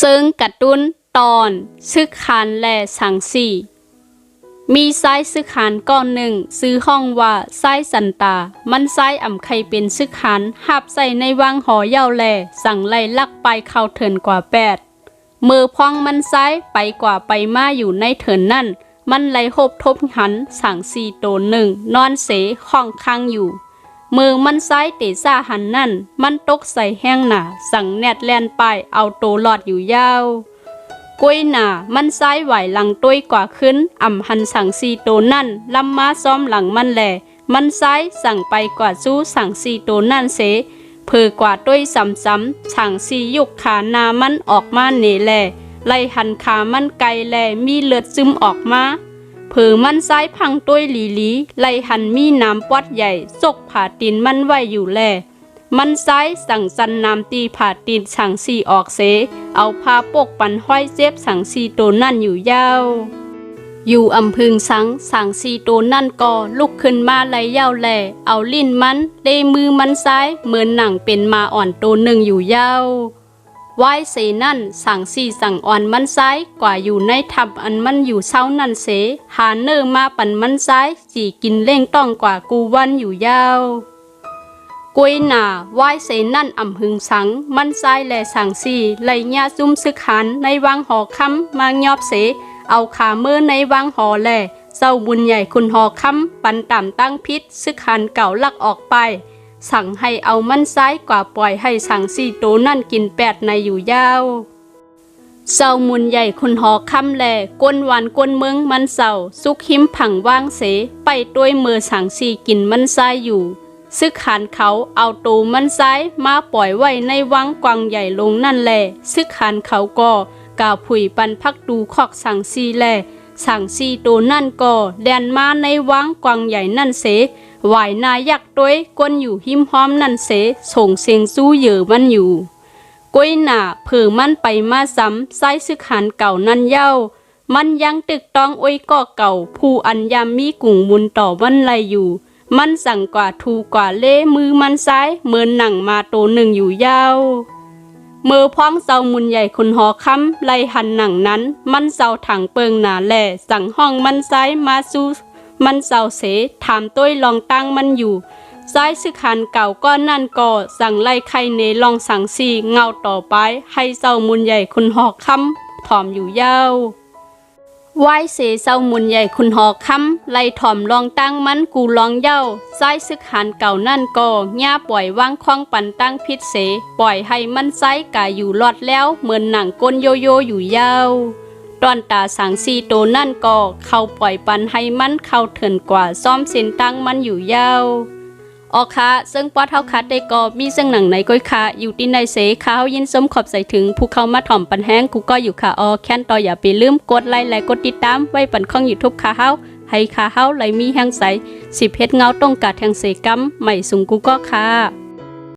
ซึ่งกระตุ้นตอนซึกคานและสังสีมีไส้ซึกคานก้อนหนึ่ง ซื้อห้องว่าไส้สันตา มันไส้อ่ำไข่เป็นซึกคานหับใส่ในวังหอเย่าแลสั่งไล่ลักไปเข้าเถินกว่าแปดมือพองมันไซไปกว่าไปมาอยู่ในเถินนั่น มันไหลหบทบหันสังสี่โตนหนึ่ง นอนเสห้องค้างอยู่ มือมันซ้ายเตะซ่าหันนั่น มันตกใส่แห้งหนาสั่งแนดแลนไปเอาโตหลอดอยู่ยาวกล้วยหนามันซ้ายไหวหลังต้วยกว่าขึ้น อ่ำหันสั่งสีโตนั่นลำมาซ้อมหลังมันแหล่มันซ้ายสั่งไปกว่าสู้สั่งสีโตนั่นเสเพื่อกว่าต้วยซ้ำๆสั่งสียุกขาหนามันออกมาเหนแลไล่หันขามันไกลแลมีเลือดซึมออกมา เผือมันซ้ายพังต้วยหลีหลีไลหันมีน้ำปอดใหญ่ซกผ่าตีนมันไว้อยู่แล มันซ้ายสั่งสันน้ำตีผ่าตีนสั่งสีออกเส เอาผ้าปกปันห้อยเจ็บสั่งสีตัวนั่นอยู่ยาวอยู่อำพึงสังสั่งสีตัวนั่นก็ลุกขึ้นมาไหลยาวแลเอาลิ้นมันเลมือมันซ้ายเหมือนหนังเป็นมาอ่อนตัวหนึ่งอยู่เย้า ไหวเสนั่นสั่งสีสั่งอ่อนมันซ้ายกว่าอยู่ในทับอันมันอยู่เศร้านั่นเส หาเนอมาปั่นมันซ้ายจีกินเล่งต้องกว่ากูวันอยู่ยาวกวยหนาไหวเสนั่นอ่ำหึงสัง มันซ้ายแลสั่งสีไหลญาซุ่มซึกหันในวังหอคำมางยอบเส เอาขาเมื่อในวังหอแลเศร้าบุญใหญ่คุณหอคำปันต่ำตั้งพิษซึกหันเก่าลักออกไป สั่งให้เอามันซ้ายกว่าปล่อยให้สั่งสี่โตนั่นกินแปดในอยู่ยาวเศร้ามุนใหญ่คุณหอคำแลก้นหวานก้นเมืองมันเศร้าสุกหิมผังว่างเส ไปด้วยมือสั่งสีกินมันซ้ายอยู่ ซึกขานเขาเอาตูมันซ้ายมาปล่อยไว้ในวังกวางใหญ่ลงนั่นแลซึกขานเขาก็กล่าวผุยปันพักดูคอกสั่งซีแล สั่งซีตัวนั่นก็แดนมาในวังกวางใหญ่นั่นเสไหวนายักษ์ด้วยก้นอยู่หิมห้อมนั่นเสส่งเสียงสู้เยื่อมันอยู่ก้วยหนาเผื่อมันไปมาซ้ำไส้ซึกหันเก่านั่นเย้า มันยังตึกตองอ้ยก็เก่า ผู้อันยามมีกุ่งบุญต่อมันไรอยู่ มันสั่งกว่าทูกว่าเล่มือมันซ้ายเหมือนหนังมาโตหนึ่งอยู่ยาว มือพ้องเสามุนใหญ่คนหอค้ำไล่หันหนังนั้น มันเสาถังเปิงหนาแหล่สั่งห้องมันซ้ายมาสู้มันเสาเสถามต้วยลองตั้งมันอยู่ซ้ายซึกหันเก่าก้อนนั่นก่อสั่งไล่ไข่เนลองสั่งสีเงาต่อไป ให้เสามุนใหญ่คนหอค้ำถอมอยู่เย้า วไหว้เสเศร้ามุนใหญ่คุณหอคำไล่ถ่อมลองตั้งมันกูลองเย้าซ้ายซึกหันเก่านั่นก็ย่าปล่อยวางคล้องปันตั้งพิษเส ปล่อยให้มันไซกาอยู่รอดแล้วเหมือนหนังก้นโยโย่อยู่ยาวตอนตาสังสีโตนั่นก็ เข้าปล่อยปันให้มันเข้าเถินกว่าซ้อมเส้นตั้งมันอยู่ยาว ออค่ะซึ่งป้อเท่าคัดได้ก็มีเส้นหนังในก้อยค่ะอยู่ที่ในเสข้าวยินสมขอบใส่ถึงผู้เข้ามาถ่อมปันแห้งกูก็อยู่ค่ะออแค้นต่ออย่าไปลืมกดไลค์และกดติดตามไว้ปันข้องยูทูบค่ะเฮาให้ค่ะเฮาไหลมีแห้งใสสิบเพชรเงาต้องกาดแหงเสกรมใหม่สูงกูก็ค่ะ